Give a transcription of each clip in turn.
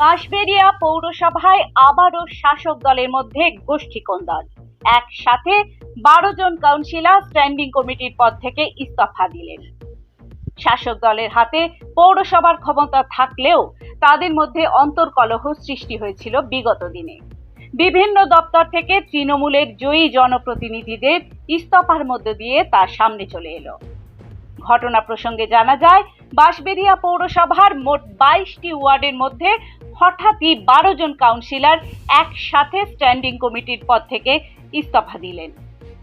বাঁশবেড়িয়া পৌরসভায় আবারও শাসক দলের মধ্যে গোষ্ঠীকন্দল একসাথে বারো জন কাউন্সিলর স্ট্যান্ডিং কমিটির পদ থেকে ইস্তফা দিলেন। শাসক দলের হাতে পৌরসভার ক্ষমতা থাকলেও তাদের মধ্যে অন্তর্কলহ সৃষ্টি হয়েছিল বিগত দিনে। বিভিন্ন দপ্তর থেকে তৃণমূলের জয়ী জনপ্রতিনিধিদের ইস্তফার মধ্য দিয়ে তার সামনে চলে এলো। ঘটনা প্রসঙ্গে জানা যায়, বাঁশবেড়িয়া পৌরসভার মোট বাইশটি ওয়ার্ডের মধ্যে হঠাৎই বারো জন কাউন্সিলর একসাথে স্ট্যান্ডিং কমিটির পদ থেকে ইস্তফা দিলেন।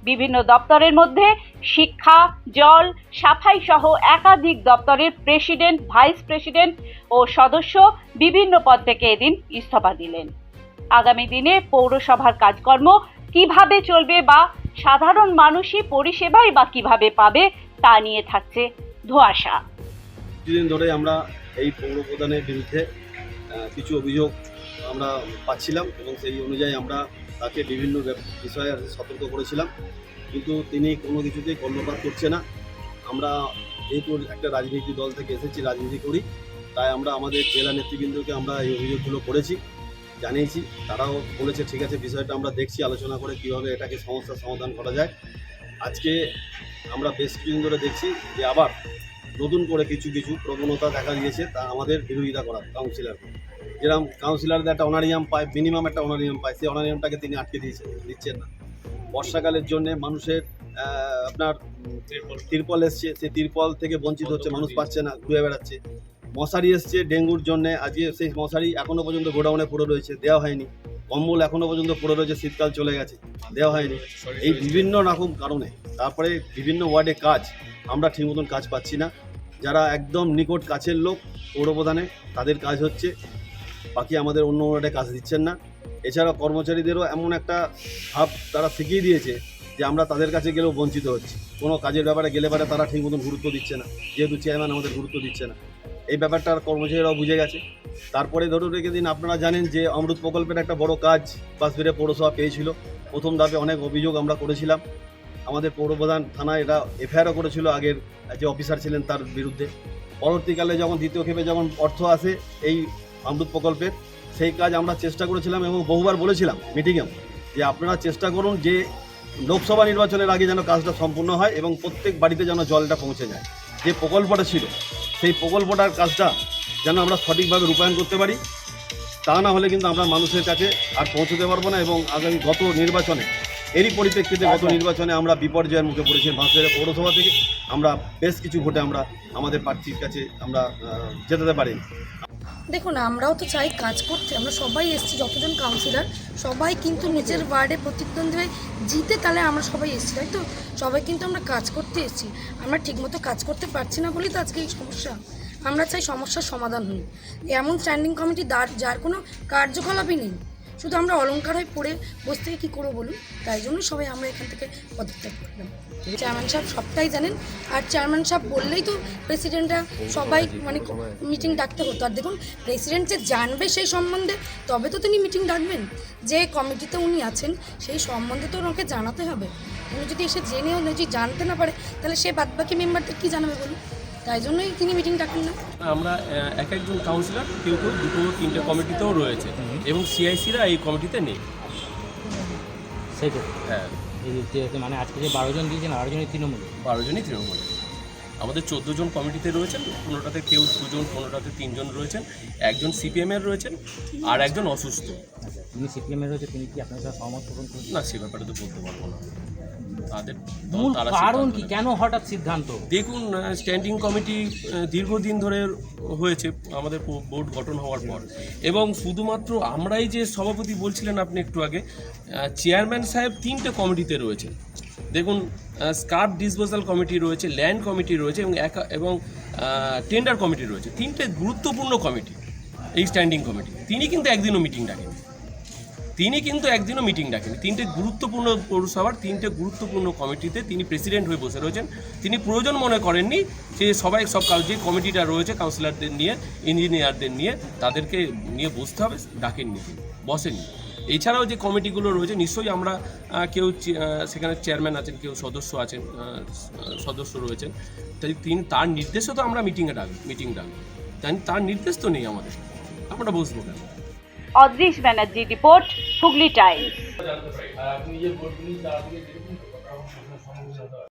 বিভিন্ন দপ্তরের মধ্যে শিক্ষা, জল, সাফাই সহ একাধিক দপ্তরের প্রেসিডেন্ট, ভাইস প্রেসিডেন্ট ও সদস্য বিভিন্ন পদ থেকে এদিন ইস্তফা দিলেন। আগামী দিনে পৌরসভার কাজকর্ম কীভাবে চলবে বা সাধারণ মানুষই পরিষেবাই বা কীভাবে পাবে তা নিয়ে থাকছে ধোঁয়াশা। কিছুদিন ধরে আমরা এই পৌর প্রধানের বিরুদ্ধে কিছু অভিযোগ আমরা পাচ্ছিলাম এবং সেই অনুযায়ী আমরা তাকে বিভিন্ন বিষয়ে সতর্ক করেছিলাম। কিন্তু তিনি কোনো কিছুতেই কর্ণপাত করছে না। আমরা যেহেতু একটা রাজনীতি দল থেকে এসেছি, রাজনীতি করি, তাই আমরা আমাদের জেলা নেতৃবৃন্দকে আমরা এই অভিযোগগুলো করেছি, জানিয়েছি। তারাও বলেছে, ঠিক আছে, বিষয়টা আমরা দেখছি, আলোচনা করে কীভাবে এটাকে সমস্যার সমাধান করা যায়। আজকে আমরা বেশ কিছুদিন ধরে দেখছি যে আবার নতুন করে কিছু কিছু প্রবণতা দেখা দিয়েছে তা আমাদের বিরোধিতা করা কাউন্সিলর যেরকম কাউন্সিলরদের একটা অনারিয়াম পায়, মিনিমাম একটা অনারিয়াম পায়, সেই অনারিয়ামটাকে তিনি আটকে দিয়েছে, দিচ্ছেন না। বর্ষাকালের জন্যে মানুষের আপনার তিরপল। এসছে, সেই তিরপল থেকে বঞ্চিত হচ্ছে, মানুষ পাচ্ছে না, ঘুরে বেড়াচ্ছে। মশারি এসছে ডেঙ্গুর জন্যে, আজকে সেই মশারি এখনও পর্যন্ত গোডাউনে পড়ে রয়েছে, দেওয়া হয়নি। কম্বল এখনও পর্যন্ত পড়ে রয়েছে, শীতকাল চলে গেছে, দেওয়া হয়নি। এই বিভিন্ন রকম কারণে, তারপরে বিভিন্ন ওয়ার্ডে কাজ, আমরা ঠিক মতন কাজ পাচ্ছি না। যারা একদম নিকট কাছের লোক পৌরপ্রধানে, তাদের কাজ হচ্ছে, বাকি আমাদের অন্য ওয়ার্ডে কাজ দিচ্ছেন না। এছাড়া কর্মচারীদেরও এমন একটা ভাব তারা শিখিয়ে দিয়েছে যে আমরা তাদের কাছে গেলেও বঞ্চিত হচ্ছি। কোনো কাজের ব্যাপারে গেলে পারে তারা ঠিক মতন গুরুত্ব দিচ্ছে না, যেহেতু চেয়ারম্যান আমাদের গুরুত্ব দিচ্ছে না। এই ব্যাপারটা কর্মচারীরাও বুঝে গেছে। তারপরে ধরুন রেখে দিন, আপনারা জানেন যে অমৃত প্রকল্পের একটা বড় কাজ বাসবিরে পৌরসভা পেয়েছিল। প্রথম ধাপে অনেক অভিযোগ আমরা করেছিলাম। আমাদের পৌরপ্রধান থানায় এটা এফআইআরও করেছিল, আগের যে অফিসার ছিলেন তার বিরুদ্ধে। পরবর্তীকালে যখন দ্বিতীয় ক্ষেপে যখন অর্থ আসে এই অমৃত প্রকল্পের, সেই কাজ আমরা চেষ্টা করেছিলাম এবং বহুবার বলেছিলাম মিটিংয়েও যে আপনারা চেষ্টা করুন যে লোকসভা নির্বাচনের আগে যেন কাজটা সম্পূর্ণ হয় এবং প্রত্যেক বাড়িতে যেন জলটা পৌঁছে যায়। যে প্রকল্পটা ছিল, সেই প্রকল্পটার কাজটা যেন আমরা সঠিকভাবে রূপায়ণ করতে পারি, তা না হলে কিন্তু আমরা মানুষের কাছে আর পৌঁছতে পারব না এবং আগামী গত নির্বাচনে এরই পরিপ্রেক্ষিতে গত নির্বাচনে আমরা বিপর্যয়ের মুখে পড়েছি বাঁশবেড়া পৌরসভা থেকে। আমরা বেশ কিছু ভোটে আমরা আমাদের প্রার্থীর কাছে আমরা জেতাতে পারিনি। দেখুন আমরাও তো চাই কাজ করতে। আমরা সবাই এসেছি যতজন কাউন্সিলর সবাই কিন্তু নিজের ওয়ার্ডে প্রতিদ্বন্দ্বী হয়ে জিতে তাহলে আমরা সবাই এসেছি তাই তো? সবাই কিন্তু আমরা কাজ করতে এসেছি। আমরা ঠিকমতো কাজ করতে পারছি না বলেই তো আজকে এই সমস্যা। আমরা চাই সমস্যার সমাধান হই এমন স্ট্যান্ডিং কমিটি দাঁড় যার কোনো কার্যকলাপই নেই। শুধু আমরা অলঙ্কার হয়ে পড়ে বসে থেকে কী করব বলুন? তাই জন্য সবাই আমরা এখান থেকে পদত্যাগ করলাম। চেয়ারম্যান সাহেব সবটাই জানেন। আর চেয়ারম্যান সাহেব বললেই তো প্রেসিডেন্টরা সবাই মানে মিটিং ডাকতে হতো। আর দেখুন প্রেসিডেন্ট যে জানবে সেই সম্বন্ধে, তবে তো তিনি মিটিং ডাকবেন। যে কমিটিতে উনি আছেন, সেই সম্বন্ধে তো ওনাকে জানাতে হবে। উনি যদি এসে জেনেও যদি জানতে না পারে, তাহলে সে বাদবাকি মেম্বারদের কী জানাবে বলুন? তাই জন্যই তিনি মিটিং ডাকেন না আমরা এক একজন কাউন্সিলর কেউ কেউ দুটো তিনটে কমিটিতেও রয়েছে এবং সিআইসিরা এই কমিটিতে নেই। সেটাই হ্যাঁ। মানে আজকে যে বারো জন দিয়েছেন বারো জনই তৃণমূল। বারো জনই তৃণমূল। আমাদের চোদ্দ জন কমিটিতে রয়েছেন পনেরোটাতে কেউ দুজন পনেরোটাতে তিনজন রয়েছেন একজন সিপিএমের রয়েছেন আর একজন অসুস্থ। আচ্ছা তিনি সিপিএমের রয়েছে তিনি কি আপনার সাথে সহমত না সে ব্যাপারে তো বলতে পারব না। তাদের মূল কারণ কি। কেন হঠাৎ সিদ্ধান্ত? দেখুন স্ট্যান্ডিং কমিটি দীর্ঘদিন ধরে হয়েছে আমাদের বোর্ড গঠন হওয়ার পর। এবং শুধুমাত্র আমরাই যে সভাপতি বলছিলেন আপনি একটু আগে চেয়ারম্যান সাহেব তিনটে কমিটিতে রয়েছে। দেখুন স্কার্প ডিসপোজাল কমিটি রয়েছে ল্যান্ড কমিটি রয়েছে এবং একা এবং টেন্ডার কমিটি রয়েছে। তিনটে গুরুত্বপূর্ণ কমিটি এই স্ট্যান্ডিং কমিটি তিনি কিন্তু একদিনও মিটিং ডাকেন তিনি কিন্তু একদিনও মিটিং ডাকেন তিনটে গুরুত্বপূর্ণ পৌরসভার তিনটে গুরুত্বপূর্ণ কমিটিতে তিনি প্রেসিডেন্ট হয়ে বসে রয়েছেন। তিনি প্রয়োজন মনে করেননি যে সবাই সব যে কমিটিটা রয়েছে কাউন্সিলরদের নিয়ে ইঞ্জিনিয়ারদের নিয়ে, তাদেরকে নিয়ে বসতে হবে, ডাকেননি তিনি, বসেননি। এছাড়াও যে কমিটিগুলো রয়েছে, নিশ্চয়ই আমরা কেউ সেখানে চেয়ারম্যান আছেন, কেউ সদস্য আছেন সদস্য রয়েছেন, তাই তিনি তার নির্দেশে তো আমরা মিটিংয়ে ডাক মিটিং ডাক তাই তার নির্দেশ তো নেই আমাদের। আমরা বসবো কেন? Adrish Banerjee report Hooghly Times.